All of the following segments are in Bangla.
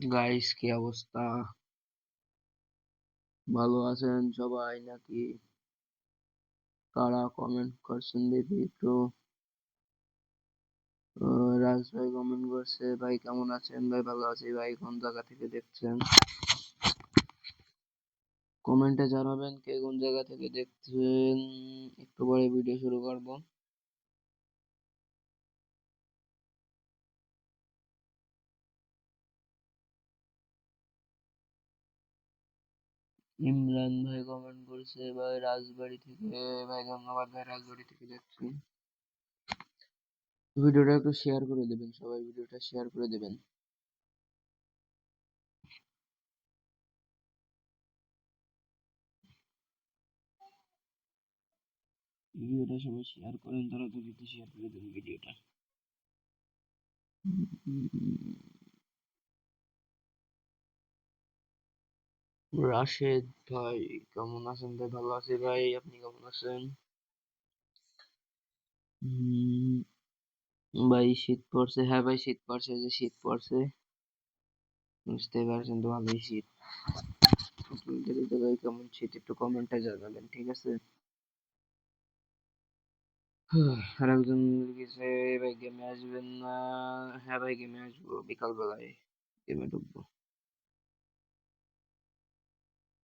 গাইস কি অবস্থা? ভালো আছেন সবাই নাকি? কারা কমেন্ট করছেন দেখি একটু। রাজ ভাই কমেন্ট করছে, ভাই কেমন আছেন? ভাই ভালো আছি, ভাই কোন জায়গা থেকে দেখছেন? কমেন্টে জানাবেন কে কোন জায়গা থেকে দেখছেন? একটু পরে ভিডিও শুরু করব। ইমরান ভাই কমেন্ট করছে ভাই রাজবাড়ি থেকে ভাই ধন্যবাদ ভাই রাজবাড়ি থেকে দেখছেন ভিডিওটা একটু শেয়ার করে দেবেন, সবাই ভিডিওটা শেয়ার করে দেবেন। ভিডিওটা সবাই শেয়ার করেন, তারা একটু শেয়ার করে দেন ভিডিওটা। রাশেদ ভাই, কেমন আছেন ভাই? ভালো আছি ভাই, আপনি কেমন আছেন? ভাই, শীত পড়ছে। হ্যাঁ ভাই, শীত পড়ছে যে শীত পড়ছে। বুঝতে পারছেন তো ভালোই শীত। জায়গায় কেমন শীত, একটু কমেন্টে জানাবেন, ঠিক আছে? আর একজন লিখেছে ভাই গেমে আসবেন না? হ্যাঁ ভাই গেমে আসব, বিকালবেলায়। গেমে ঢুকবো।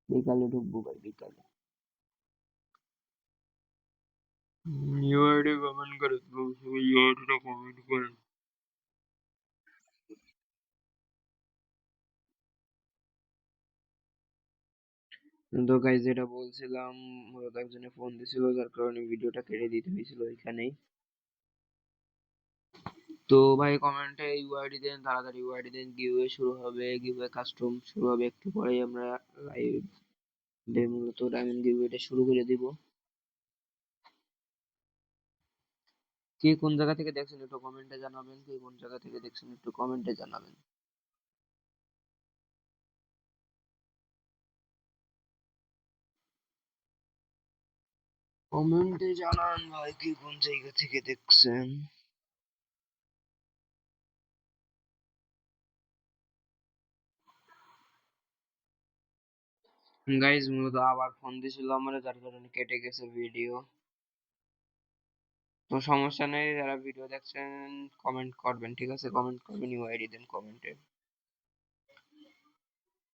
বিকালে ঢুকবো ভাই বিকালে। ইউআইডি কমেন্ট করে ইউআইডিটা কমেন্ট করেন তো গাইজ যেটা বলছিলাম মূলত একজনে ফোন দিছিল যার কারণে ভিডিওটা কেটে দিতে হয়েছিল এখানেই। তো ভাই কমেন্টে ইউআইডি দেন, তাড়াতাড়ি ইউআইডি দেন গিভওয়ে শুরু হবে গিভওয়ে কাস্টম শুরু হবে, একটু পরেই আমরা লাইভ মূলত ডায়মন্ড গিভওয়েটা শুরু করে দিব। কে কোন জায়গা থেকে দেখছেন একটু কমেন্টে জানাবেন, কে কোন জায়গা থেকে দেখছেন একটু কমেন্টে জানাবেন। কমেন্টে জানান ভাই, কে কোন জায়গা থেকে দেখছেন? গাইজ মূলত আবার ফোন দিছিল আমার, যার কারণে কেটে গেছে ভিডিও তো সমস্যা নেই, যারা ভিডিও দেখছেন কমেন্ট করবেন, ঠিক আছে? কমেন্ট করবেন ইউআইডি দেন কমেন্টে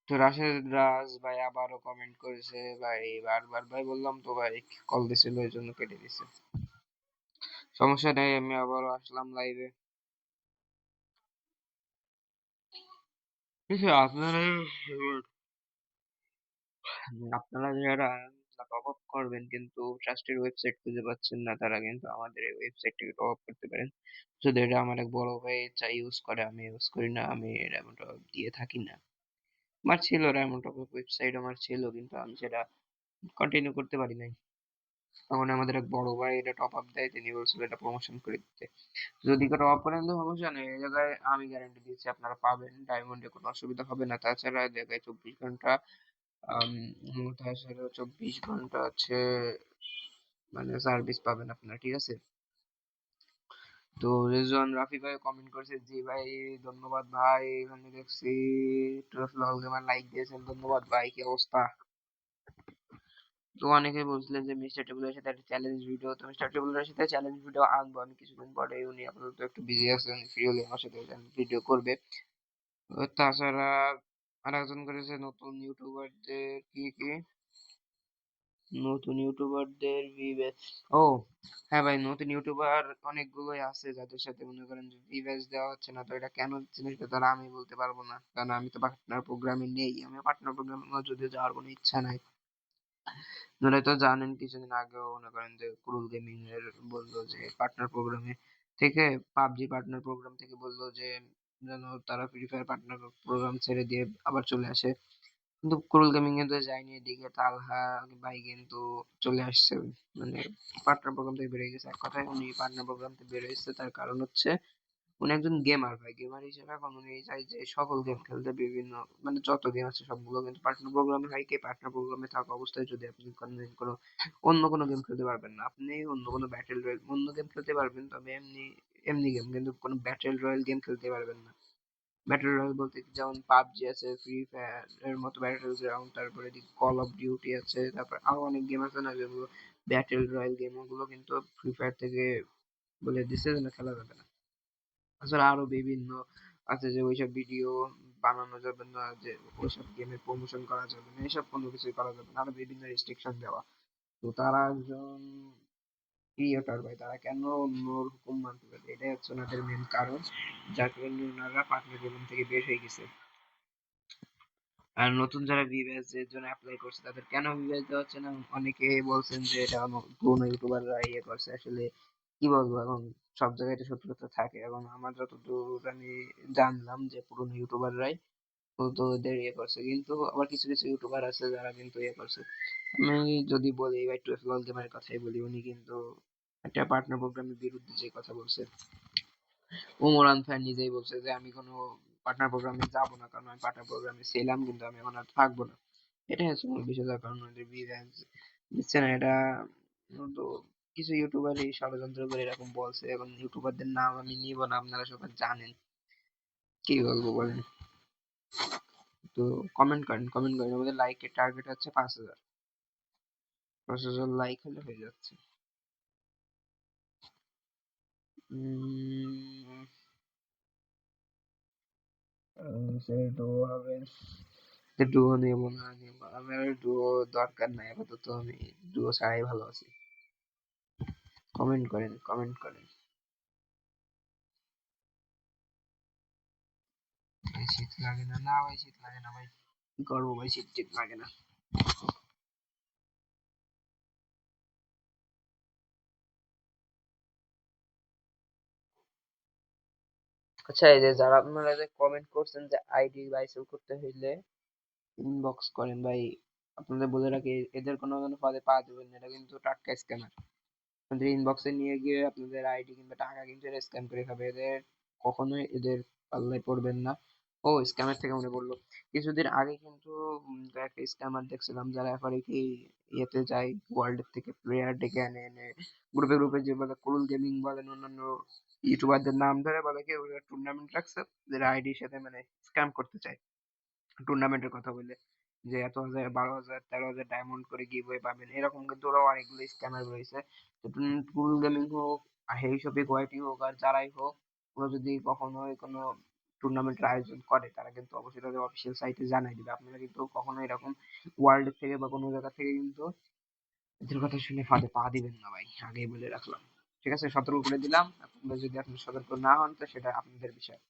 তো রাশেদ, রাজ ভাই আবারও কমেন্ট করেছে, ভাই, বারবার ভাই বললাম তো ভাই কল দিছিল ওই জন্য কেটে দিছে। সমস্যা নেই, আমি আবারও আসলাম লাইভে আপনারা আপনারা যারা টপ আপ করবেন কিন্তু ট্রাস্টের ওয়েবসাইট খুঁজে পাচ্ছেন না, তারা কিন্তু আমাদের এই ওয়েবসাইটটিকে টপ আপ করতে পারেন। শুধু এটা আমার এক বড় ভাই চাই ইউজ করে, আমি ইউজ করি না, আমি ডায়মন্ড টপ দিয়ে থাকি না। আমার ছিল ডায়মন্ড টপ ওয়েবসাইট আমার ছিল কিন্তু আমি সেটা কন্টিনিউ করতে পারি নাই। তখন আমাদের এক বড় ভাই এটা টপ আপ দেয়, তিনি বলছিল এটা প্রমোশন করে দিতে। যদি টপ আপ করেন তো এই জায়গায় আমি গ্যারান্টি দিচ্ছি আপনারা পাবেন। ডায়মন্ডে কোনো অসুবিধা হবে না। তাছাড়া এই জায়গায় চব্বিশ ঘণ্টা তাছাড়া চব্বিশ ঘণ্টা আছে মানে সার্ভিস পাবেন আপনারা, ঠিক আছে? তো রেজওয়ান রাফি ভাই কমেন্ট করেছে, জি ভাই, ধন্যবাদ ভাই, এখানে দেখছি গেমার লাইক দিয়েছেন, ধন্যবাদ ভাই, কি অবস্থা? তো অনেকে বলছিলেন যে, মিস্টার টেবুলের সাথে একটা চ্যালেঞ্জ ভিডিও তো মিস্টার টেবুলের সাথে চ্যালেঞ্জ ভিডিও আনব, আমি কিছুদিন পরে উনি আপাতত একটু বিজি আছেন ফ্রি হলে আমার সাথে ভিডিও করবে। তাছাড়া আর একজন করেছে নতুন ইউটিউবারদের কি কি? নতুন ইউটিউবারদের ভিভেজ ও হ্যাঁ ভাই, নতুন ইউটিউবার অনেকগুলোই আছে যাদের সাথে মনে করেন যে ভিভেজ দেওয়া হচ্ছে না, তো এটা কেন হচ্ছে না সেটা আমি বলতে পারব না, কারণ আমি তো পার্টনার প্রোগ্রামে নেই আমি পার্টনার প্রোগ্রামে যদিও যাওয়ার কোনো ইচ্ছা নাই। আপনারা তো জানেন কিছুদিন আগেও মনে করেন যে ক্রুল গেমিং এর বলল যে পার্টনার প্রোগ্রামে থেকে, পাবজি পার্টনার প্রোগ্রাম থেকে বলল যে যেন তারা ফ্রি ফায়ার পার্টনার প্রোগ্রাম ছেড়ে দিয়ে আবার চলে আসে। কিন্তু ক্রুল গেমিং এ তো যায়নি এদিকে তালহা ভাই কিন্তু চলে আসছে। মানে পার্টনার প্রোগ্রাম থেকে বেরিয়ে গেছে। এক কথায় উনি পার্টনার প্রোগ্রাম থেকে বেরিয়ে এসেছে, তার কারণ হচ্ছে উনি একজন গেমার ভাই। গেমার হিসেবে এখন উনি চাই যে সকল গেম খেলতে বিভিন্ন মানে যত গেম আছে সবগুলো কিন্তু পার্টনার প্রোগ্রামে হয়। কি পার্টনার প্রোগ্রামে থাকা অবস্থায় যদি আপনি কোনো, অন্য কোনো গেম খেলতে পারবেন না। আপনি অন্য কোনো ব্যাটেল অন্য গেম খেলতে পারবেন, তবে এমনি এমনি গেম কিন্তু কোনো ব্যাটেল রয়্যাল গেম খেলতে পারবেন না। ব্যাটল রয়্যাল বলতে যেমন পাবজি আছে ফ্রি ফায়ার এর মতো ব্যাটল গ্রাউন্ড তারপরে কল অফ ডিউটি আছে, তারপর আরও অনেক গেম আছে না যেগুলো ব্যাটল রয়্যাল গেম ওগুলো কিন্তু ফ্রি ফায়ার থেকে বলে দিছে যে খেলা যাবে না। আসলে আরও বিভিন্ন আছে যে ওইসব ভিডিও বানানো যাবে না, যে ওইসব গেমের প্রমোশন করা যাবে না, এসব কোনো কিছুই করা যাবে না। আরও বিভিন্ন রেস্ট্রিকশন দেওয়া। তো তারা একজন ক্রিয়েটর ভাই তারা। কেন অন্যর হুকুম মানতে পারে এটাই হচ্ছে ওনাদের মেন কারণ। যার কারণে ওনারা পার্টনার জীবন থেকে বের হয়ে গেছে। আর নতুন যারা ভিভ্যাস এর জন্য অ্যাপ্লাই করছে, তাদের কেন ভিভ্যাস দেওয়া হচ্ছে না? অনেকে বলছেন যে এটা পুরনো ইউটিউবাররা ইয়ে করছে। আসলে কি বলব? এখন সব জায়গায় তো সত্যতা থাকে। এবং আমার যতদূর আমি জানলাম যে পুরনো ইউটিউবাররাই তো ওদের ইয়ে করছে। কিন্তু আবার কিছু কিছু ইউটিউবার আছে যারা কিন্তু ইয়ে করছে। আমি যদি বলি ভাই টুয়েলভ গল গেমের কথাই বলি, উনি কিন্তু একটা পার্টনার প্রোগ্রামের বিরুদ্ধে যে কথা বলছে। উমরান খান নিজেই বলছে যে, আমি কোনো পার্টনার প্রোগ্রামে যাব না, কারণ আমি পার্টনার প্রোগ্রামে ছিলাম, কিন্তু আমি এখন আর থাকব না। এটাই হচ্ছে মূল বিষয় যার কারণে ওদের দিচ্ছে না। এটা তো কিছু ইউটিউবারই ষড়যন্ত্র করে এরকম বলছে, এখন ইউটিউবারদের নাম আমি নিব না, আপনারা সবাই জানেন। কি বলব বলেন? তো কমেন্ট করেন কমেন্ট করেন। আমাদের লাইকের টার্গেট হচ্ছে পাঁচ হাজার। পাঁচ হাজার লাইক হলে হয়ে যাচ্ছে। সে ডুও হবে ডুও নেব না নেব আমার ডুও দরকার নাই আপাতত আমি ডুও ছাড়াই ভালো আছি কমেন্ট করেন কমেন্ট করেন শীত লাগে না না ভাই শীত লাগে না ভাই কি করব ভাই শীত টিত লাগে না আচ্ছা এই যে যারা আপনারা যে কমেন্ট করছেন যে আইডি বাইসেল করতে হইলে ইনবক্স করেন ভাই, আপনাদের বলে রাখি, এদের কোনো কোনো পদে পা দেবেন না, এটা কিন্তু টাটকা স্ক্যামার আপনাদের ইনবক্সে নিয়ে গিয়ে আপনাদের আইডি কিংবা টাকা কিন্তু এরা স্ক্যাম করে খাবে, এদের কখনোই এদের পাল্লায় পড়বেন না। ও স্ক্যামের থেকে মনে পড়ল। কিছুদিন আগে কিন্তু একটা স্ক্যামার দেখছিলাম যারা এরপরে কি ইয়েতে যায় ওয়ার্ল্ড থেকে প্লেয়ার ডেকে আনে, এনে গ্রুপে গ্রুপে যে বলে কুরুল গেমিং বলেন, অন্যান্য ইউটিউবারদের নাম ধরে বলে কি, ওরা টুর্নামেন্ট রাখছে যারা আইডির সাথে মানে স্ক্যাম করতে চায়। টুর্নামেন্টের কথা বলে যে এত হাজার, বারো হাজার, তেরো হাজার ডায়মন্ড করে গিভওয়ে পাবেন, এরকম কিন্তু ওরা অনেকগুলো স্ক্যামার রয়েছে। কুরুল গেমিং হোক শপিক ওয়াইটি হোক আর যারাই হোক, ওরা যদি কখনো কোনো টুর্নামেন্টের আয়োজন করে, তারা কিন্তু অবশ্যই তাদের অফিসিয়াল সাইটে জানাই দিবে। আপনারা কিন্তু কখনো এরকম ওয়ার্ল্ড থেকে বা কোনো জায়গা থেকে কিন্তু এদের কথা শুনে ফাঁদে পা দিবেন না ভাই, আগেই বলে রাখলাম। ঠিক আছে, সতর্ক করে দিলাম। আপনারা যদি আপনি সতর্ক না হন, তো সেটা আপনাদের বিষয়।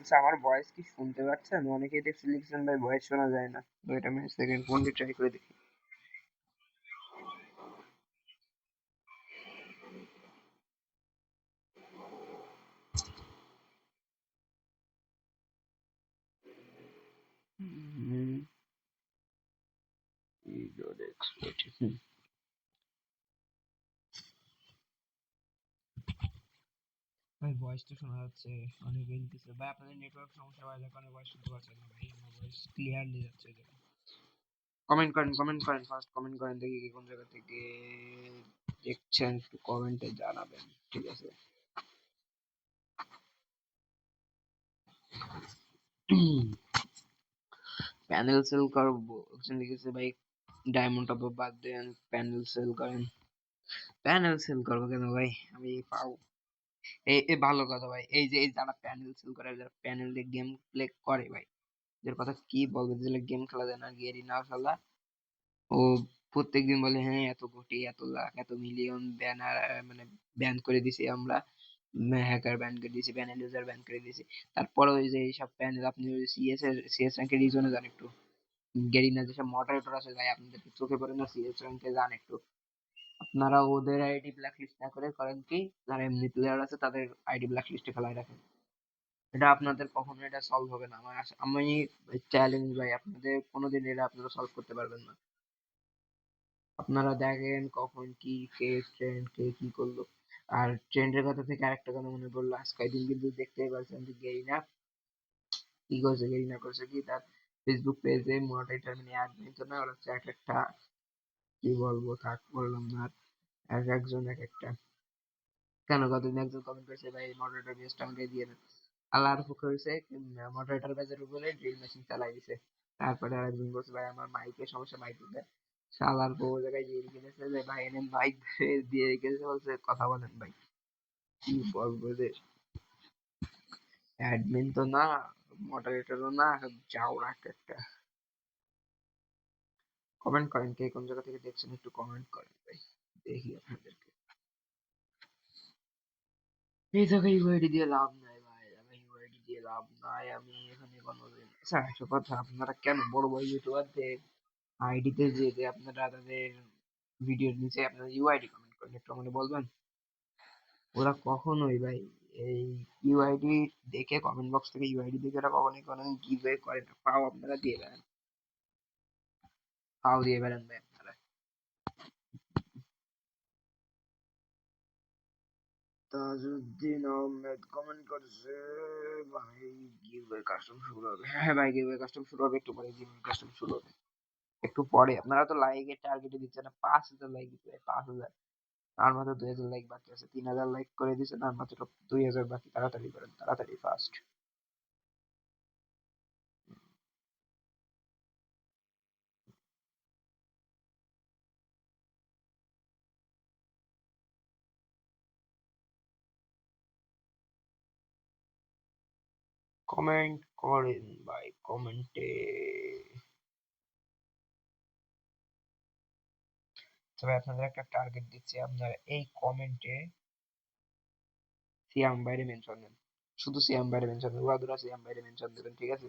আচ্ছা আমার ভয়েস কি শুনতে পাচ্ছেন? অনেকেই দেখছি লিখছেন ভাই ভয়েস শোনা যায় না। ওইটা আমি সেকেন্ড ফোন দিয়ে ট্রাই করে দেখি। ভাই ভয়েস তো শোনা যাচ্ছে অনেকেই লিখেছে ভাই আপনাদের নেটওয়ার্ক সমস্যা ভাই কারণে ভয়েস শুনতে পাচ্ছেন না ভাই আমার ভয়েস ক্লিয়ারলি যাচ্ছে কমেন্ট করেন কমেন্ট করেন ফার্স্ট কমেন্ট করেন দেখি কি কোন জায়গা থেকে দেখছেন? একটু কমেন্টে জানাবেন। ঠিক আছে? প্যানেল সেল করব। লিখেছে ভাই ডায়মন্ড টপ বাদ দেন প্যানেল সেল করেন। প্যানেল সেল করব কেন ভাই? আমি পাও। এই এই ভালো কথা ভাই। এই যে, এই যারা প্যানেল সেল করে, যারা প্যানেল দিয়ে গেম প্লে করে ভাই, এদের কথা কি বলব? যে গেম খেলা যায় না, গেরি না খেলা ও প্রত্যেকদিন বলে হ্যাঁ এত কোটি, এত লাখ, এত মিলিয়ন ব্যানার মানে ব্যান করে দিছি আমরা। হ্যাকার ব্যান করে দিয়েছি প্যানেল ইউজার ব্যান করে দিয়েছি তারপরে ওই যে এইসব প্যানেল আপনি সিএস এর সিএস র্যাঙ্কের রিজনে যান একটু। গেরিনা যেসব মডারেটর আছে, ভাই আপনাদের চোখে পড়ে না? সিএস র্যাঙ্কে যান একটু। আপনারা ওদের আইডি ব্ল্যাক লিস্ট না করে করেন কি? যারা এমনি প্লেয়ার আছে, তাদের আইডি ব্ল্যাক লিস্টে ফেলায় রাখেন। এটা আপনাদের কখনো এটা সলভ হবে না। আমার আমি চ্যালেঞ্জ ভাই, আপনাদের কোনোদিন এটা আপনারা সলভ করতে পারবেন না। আপনারা দেখেন কখন কি, কে ট্রেন্ড কে কি করল। আর ট্রেন্ডের কথা থেকে আরেকটা কথা মনে পড়ল। আজকে দিন কিন্তু দেখতেই পারছেন যে গেরিনা কি করছে গেরিনা করছে কি? তার ফেসবুক পেজে মনিটাইজার মানে অ্যাড নিত না ওরা হচ্ছে এক একটা, কি বলব, থাক, বললাম না। এক একজন এক একটা। কেন কতদিন একজন কমেন্ট করেছে, ভাই মডারেটর বেস্ট আমাকে দিয়ে দেন। আল্লাহর পক্ষ হয়েছে মডারেটর বেজের উপরে ড্রিল মেশিন চালাই দিছে। তারপরে আরেকজন বলছে, ভাই, আমার মাইকের সমস্যা মাইক দিতে শালার বউ জায়গায় দিয়ে রেখেছে যে, ভাই, এনেন মাইক দিয়ে রেখেছে, বলছে, কথা বলেন ভাই। কি বলব যে অ্যাডমিন তো না। মডারেটরও না, যাও একটা কমেন্ট করেন কে, কোন জায়গা থেকে দেখছেন, একটু কমেন্ট করেন ভাই। দেখি আপনাদেরকে। এই জায়গায় ইউআইডি দিয়ে লাভ নাই ভাই, আমি ইউআইডি দিয়ে লাভ নাই, আমি এখানে কোনোদিন আচ্ছা একটা কথা, আপনারা কেন বড় বড় ইউটিউবারদের আইডিতে যে যে আপনারা তাদের ভিডিওর নিচে আপনারা ইউআইডি কমেন্ট করেন, একটু আমাকে বলবেন? ওরা কখনোই ভাই এই ইউআইডি দেখে কমেন্ট বক্স থেকে ইউআইডি দেখে ওরা কখনোই কোনো গিভওয়ে করে না। পাও আপনারা, দিয়ে বেড়ান। পাও দিয়ে বেড়ান ভাই আপনারা। তাজউদ্দিন আহমেদ কমেন্ট করছে, ভাই গিভওয়ে কাস্টম শুরু হবে। হ্যাঁ ভাই গিভওয়ে কাস্টম শুরু হবে, একটু পরে গিভওয়ে কাস্টম শুরু হবে। একটু পরে, আপনারা তো লাইকের টার্গেটে দিচ্ছেন না, পাঁচ হাজার লাইক দিতে পাঁচ হাজার। আর মাত্র দুই হাজার লাইক বাকি আছে, তিন হাজার লাইক করে দিয়েছেন আর মাত্র দুই হাজার বাকি, তাড়াতাড়ি করেন, তাড়াতাড়ি ফাস্ট কমেন্ট করেন ভাই কমেন্টে তবে আপনাদের একটা টার্গেট দিচ্ছি, আপনারা এই কমেন্টে সিয়াম বাইরে মেনশন দেন। শুধু সিয়াম বাইরে মেনশন দেন উড়াদুরা সিয়াম বাইরে মেনশন দেবেন, ঠিক আছে?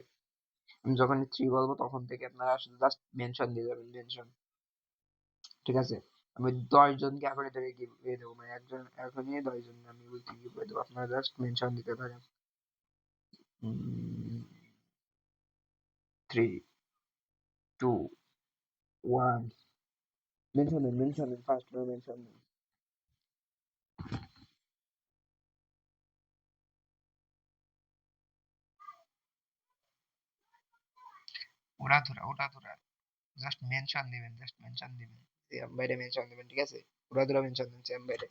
আমি যখন থ্রি বলব, তখন থেকে আপনারা শুধু জাস্ট মেনশন দিয়ে যাবেন মেনশন ঠিক আছে? আমি দশ জনকে এখন থেকে গিভওয়ে দেবো মানে একজন এখনই দশ জন আমি বলছি গিভওয়ে দেবো, আপনারা জাস্ট মেনশন দিতে পারেন। থ্রি টু ওয়ান মেনশন দেন মেনশন দেন ফার্স্ট মেনশন দেন ওরা ধরা ওটা ধরা জাস্ট মেনশন দিবেন জাস্ট মেনশন দিবেন সিএম বাইরে মেনশন দিবেন ঠিক আছে ওরা ধরা মেনশন দিন সিএম বাইরে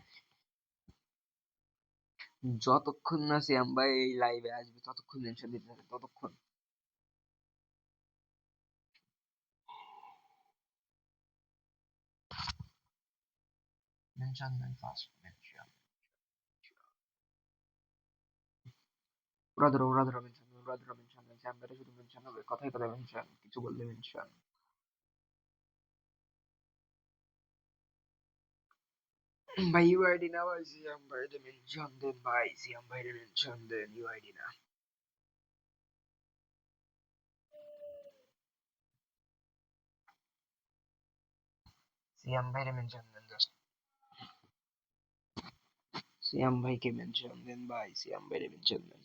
যতক্ষণ না সিএম ভাই এই লাইভে আসবে ততক্ষণ মেনশন দিতে থাকেন ততক্ষণ মেনশন দেন ফার্স্ট মেনশন ওরা ধরো ওরা ধরো মেনশন ওরা ধরো মেনশন সিএম বাইরে শুধু মেনশন হবে কথাই কথাই মেনশন কিছু বললে মেনশন ভাই ইউআইডি না ভাই সিএম ভাইরে মেনশন দেন ভাই সিএম ভাইরে মেনশন দেন ইউআইডি না সিএম ভাইরে মেনশন দেন জাস্ট সিয়াম ভাইকে মেনশন দেন ভাই সিয়াম ভাইরে মেনশন দেন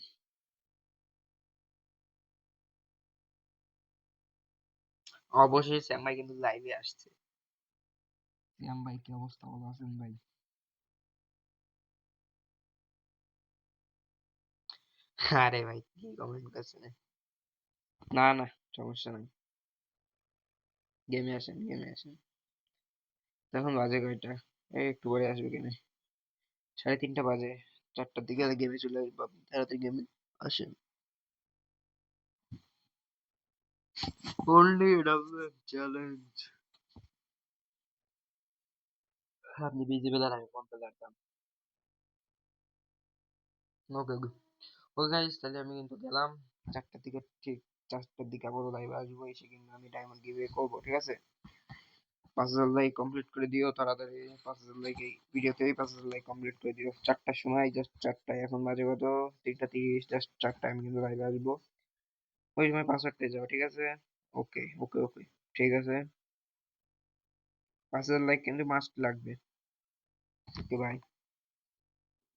অবশ্যই শ্যাম ভাই কিন্তু লাইভে আসছে শ্যাম ভাই কি অবস্থা ভালো আছেন ভাই আরে ভাই কি কমেন্ট করছেন না না সমস্যা নাই গেমে আসেন গেমে আসেন এখন বাজে কয়টা এই একটু পরে আসবে গেমে সাড়ে তিনটা বাজে, চারটার দিকে গেমে চলে আসব, আপনি তাড়াতাড়ি গেমে আসেন। Only চ্যালেঞ্জ আপনি বিজি পেলার আমি ফোন পেলাম ওকে ওকে গাইস তাহলে আমি কিন্তু গেলাম। চারটার দিকে ঠিক চারটার দিকে আবারও লাইভে আসব, এসে কিন্তু আমি ডায়মন্ড গিভে করব, ঠিক আছে? পাঁচ হাজার লাইক কমপ্লিট করে দিও, তাড়াতাড়ি পাঁচ হাজার লাইক এই ভিডিওতেই পাঁচ হাজার লাইক কমপ্লিট করে দিও। চারটার সময় জাস্ট চারটায়, এখন বাজে কত? তিনটা তিরিশ জাস্ট চারটায় আমি কিন্তু লাইভে আসব। ওই সময় পাসওয়ার্ডটাই যাও, ঠিক আছে? ওকে ওকে ওকে ঠিক আছে। পাঁচ হাজার লাইক কিন্তু মাস্ট লাগবে। Okay bye